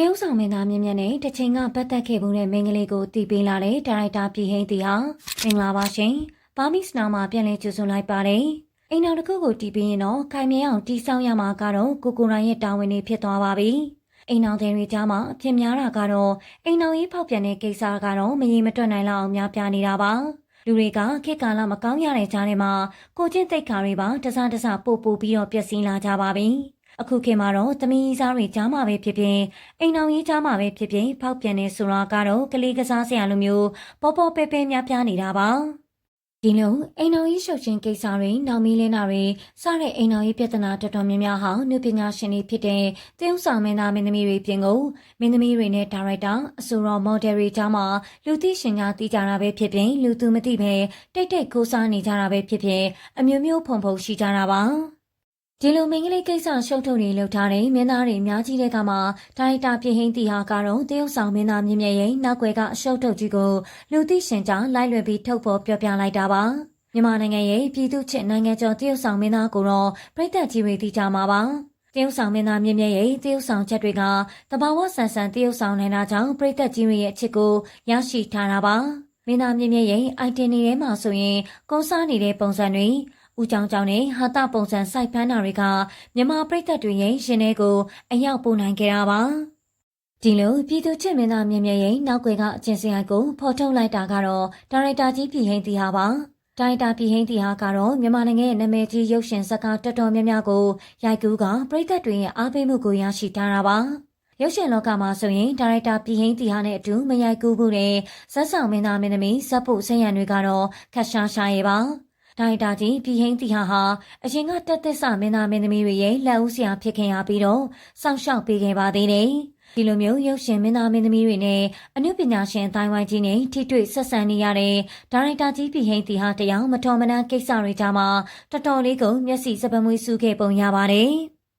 တရုတ်ဆောင်မင်းသားမြင့်မြတ်နဲ့တစ်ချိန်ကပတ်သက်ခဲ့မှုတဲ့မိန်းကလေးကိုတည်ပေးလာတဲ့ဒါရိုက်တာပြည်ဟိန်းတီဟာမင်္ဂလာပါရှင်။ဘာမီစနာမှာပြန်လည်ကြိုဆိုလိုက်ပါတယ်။အိမ်တော်တစ်ခုကိုတည်ပြီးရင်တော့ခိုင်မြဲအောင်တည်ဆောက်ရမှာကတော့ကိုကိုရိုင်းရဲ့တာဝန်တွေဖြစ်သွားပါပြီ။အိမ်တော်တွေကြားမှာအဖြစ်များတာကတော့အိမ်တော်ရေးဖောက်ပြန်တဲ့ကိစ္စကတော့မရေမတွက်နိုင်လောက်အောင်များပြားနေတာပါ။လူတွေကခေတ်ကာလမကောင်းရတဲ့ကြားထဲမှာကိုချင်းတိတ်ခါတွေပါတစားတစားပို့ပို့ပြီးတော့ပျက်စီးလာကြပါပြီ။ အခုခေတ်မှာတော့သမီးစားတွေကြားမှာပဲဖြစ်ဖြစ်အိမ်အောင်ရေးကြားမှာပဲဖြစ်ဖြစ်ဖောက်ပြန်နေဆိုတာကတော့ကလေးကစားစရာလိုမျိုးပေါ်ပေါ်ပဲပဲများပြားနေတာပါဒီလိုအိမ်အောင်ရေးရှုပ်ချင်းကိစ္စတွေနောက်မီးလင်းတာတွေစတဲ့အိမ်အောင်ရေးပြဿနာတော်တော်များများဟာနုပညာရှင်တွေဖြစ်တဲ့တရုတ်ဆောင်မင်းသားမင်းသမီးတွေပြင်ကိုမင်းသမီးတွေနဲ့ဒါရိုက်တာအဆိုတော်မော်ဒယ်တွေကြားမှာလူသိရှင်ကြားသိကြတာပဲဖြစ်ဖြစ်လူသူမသိပဲတိတ်တိတ်ခိုးစားနေကြတာပဲဖြစ်ဖြစ်အမျိုးမျိုးဖုန်ဖုန်ရှိကြတာပါ ဒီလိုမင်္ဂလိကိစ္စရှုပ်ထုတ်တွေလှုပ်ထားတဲ့မင်းသားတွေအများကြီးတဲ့ကမှဒါရိုက်တာပြင်ဟင်းတီဟာကတော့တရုတ်ဆောင်မင်းသားမြင့်မြတ်ရဲ့နောက်ွယ်ကအရှုပ်ထုတ်ကြီးကိုလူသိရှင်ကြားလိုက်လွယ်ပြီးထုတ်ဖော်ပြောပြလိုက်တာပါမြန်မာနိုင်ငံရဲ့ပြည်သူ့ချစ်နိုင်ငံကျော်တရုတ်ဆောင်မင်းသားကိုတော့ပြည်သက်ကြီးတွေသိကြမှာပါတရုတ်ဆောင်မင်းသားမြင့်မြတ်ရဲ့တရုတ်ဆောင်ချက်တွေကတဘာဝဆန်ဆန်တရုတ်ဆောင်နိုင်တာကြောင့်ပြည်သက်ကြီးတွေရဲ့အချစ်ကိုရရှိထားတာပါမင်းသားမြင့်မြတ်ရဲ့ item တွေထဲမှာဆိုရင်ကုန်းစားနေတဲ့ပုံစံတွေ ဦးကြောင်ကြောင်နဲ့ဟာတာပုံစံစိုက်ဖမ်းတာတွေကမြန်မာပြည်သက်တွေရဲ့ရှင်ထဲကိုအရောက်ပို့နိုင်ခဲ့တာပါဒီလိုပြည်သူချစ်မင်းသားမြင့်မြတ်ရဲ့နောက်ွယ်ကအကျဉ်းစရိုက်ကိုဖော်ထုတ်လိုက်တာကတော့ဒါရိုက်တာကြီးပြည်ဟိန်းတီဟာပါဒါရိုက်တာပြည်ဟိန်းတီဟာကတော့မြန်မာနိုင်ငံရဲ့နာမည်ကြီးရုပ်ရှင်ဇာတ်ကားတော်တော်များများကိုရိုက်ကူးကပြည်သက်တွေရဲ့အားပေးမှုကိုရရှိထားတာပါရုပ်ရှင်လောကမှာဆိုရင်ဒါရိုက်တာပြည်ဟိန်းတီဟာနဲ့အတူမရိုက်ကူးဘူးတဲ့ဇက်ဆောင်မင်းသားမင်းသမီးဇက်ဖို့ဆင်းရံတွေကတော့ခက်ရှားရှားရဲ့ပါ ဒိုင်တာကြီးပြည်ဟိန်းတီဟာဟာအရင်ကတက်သစ်ဆမင်းသားမင်းသမီးတွေရဲ့လက်ဦးဆရာဖြစ်ခင်ရပြီးတော့စောင့်ရှောက်ပေးခဲ့ပါသေးတယ်။ဒီလိုမျိုးရုပ်ရှင်မင်းသားမင်းသမီးတွေနဲ့အနုပညာရှင်အတိုင်းဝိုင်းကြီးနဲ့ထိတွေ့ဆက်ဆံနေရတဲ့ဒါရိုက်တာကြီးပြည်ဟိန်းတီဟာတရားမတော်မနှံကိစ္စတွေကြားမှာတော်တော်လေးကိုမျက်စိစပမွေးစုခဲ့ပုံရပါတယ်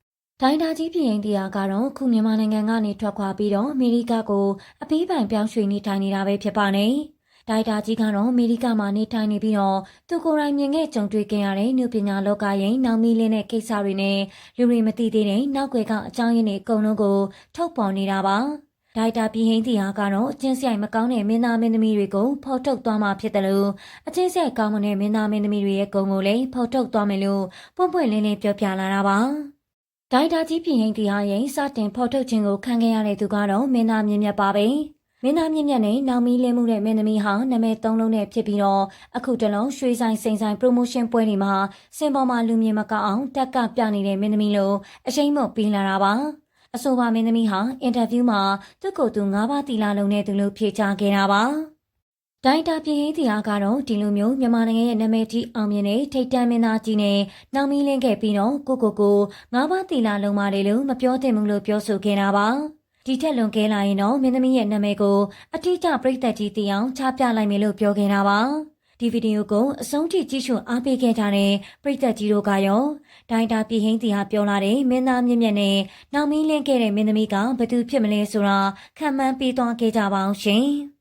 ။ဒိုင်တာကြီးပြည်ရင်တရားကတော့ခုမြန်မာနိုင်ငံကနေထွက်ခွာပြီးတော့အမေရိကကိုအပေးပိုင်ပြောင်းရွှေ့နေထိုင်နေတာပဲဖြစ်ပါနဲ့။ ဒိုက်တာကြီးကတော့အမေရိကမှာနေထိုင်နေပြီးတော့သူကိုယ်တိုင်မြင်ခဲ့ကြုံတွေ့ခဲ့ရတဲ့နုပညာလောကရဲ့နောက်မီးလင်းတဲ့ကိစ္စတွေနဲ့လူတွေမသိသေးတဲ့နောက်ွယ်ကအကြောင်းရင်းတွေအကုန်လုံးကိုထုတ်ပေါ်နေတာပါ။ဒိုက်တာပြည်ဟင်းတီဟာကတော့အချင်းဆိုင်မကောင်းတဲ့မင်းသားမင်းသမီးတွေကိုဖော်ထုတ်သွားမှာဖြစ်တယ်လို့အချင်းဆိုင်ကောင်းမတဲ့မင်းသားမင်းသမီးတွေရဲ့ဂုဏ်ကိုလည်းဖော်ထုတ်သွားမယ်လို့ပွန့်ပွန့်လင်းလင်းပြောပြလာတာပါ။ဒိုက်တာကြီးပြည်ဟင်းတီဟာရဲ့စတင်ဖော်ထုတ်ခြင်းကိုခံခဲ့ရတဲ့သူကတော့မင်းသားမြင့်မြတ်ပါပဲ။ မင်းသားမြင့်မြတ်နဲ့နောင်မီလင်းမှုတဲ့မင်းသမီးဟာနာမည်သုံးလုံးနဲ့ဖြစ်ပြီးတော့အခုတလုံးရွှေဆိုင်စိန်ဆိုင် promotion ပွဲတွေမှာစင်ပေါ်မှာလူမြင်မကောက်အောင်တက်ကပြနေတဲ့မင်းသမီးလို့အရှိန်မပေးလာတာပါအဆိုပါမင်းသမီးဟာအင်တာဗျူးမှာသူ့ကိုယ်သူ၅ပါးတီလာလုံးနဲ့သူလို့ဖြေချခဲ့တာပါဒိုင်တာပြည်ဟင်းတရားကတော့ဒီလိုမျိုးမြန်မာနိုင်ငံရဲ့နာမည်ကြီးအောင်မြင်တဲ့ထိတ်တန့်မင်းသားကြီးနဲ့နောင်မီလင်းခဲ့ပြီးတော့ကိုကိုကိုငါးပါးတီလာလုံးပါတယ်လို့မပြောသင့်ဘူးလို့ပြောဆိုခဲ့တာပါ ဒီထက်လွန်ကဲလာရင်တော့မင်းသမီးရဲ့နာမည်ကိုအတိအကျပြိသက်ကြီးသိအောင်ချပြလိုက်မယ်လို့ပြောခဲ့တာပါဒီဗီဒီယိုကိုအဆုံးထိကြည့်ရှုအားပေးခဲ့ကြတဲ့ပရိသတ်ကြီးတို့ကရောဒိုင်တာပြည်ဟင်းတီဟာပြောလာတဲ့မင်းသားမြင့်မြတ်နဲ့နောက်မီးလင်းခဲ့တဲ့မင်းသမီးကဘသူဖြစ်မလဲဆိုတာခံမှန်းပေးသွားခဲ့ကြပါအောင်ရှင်။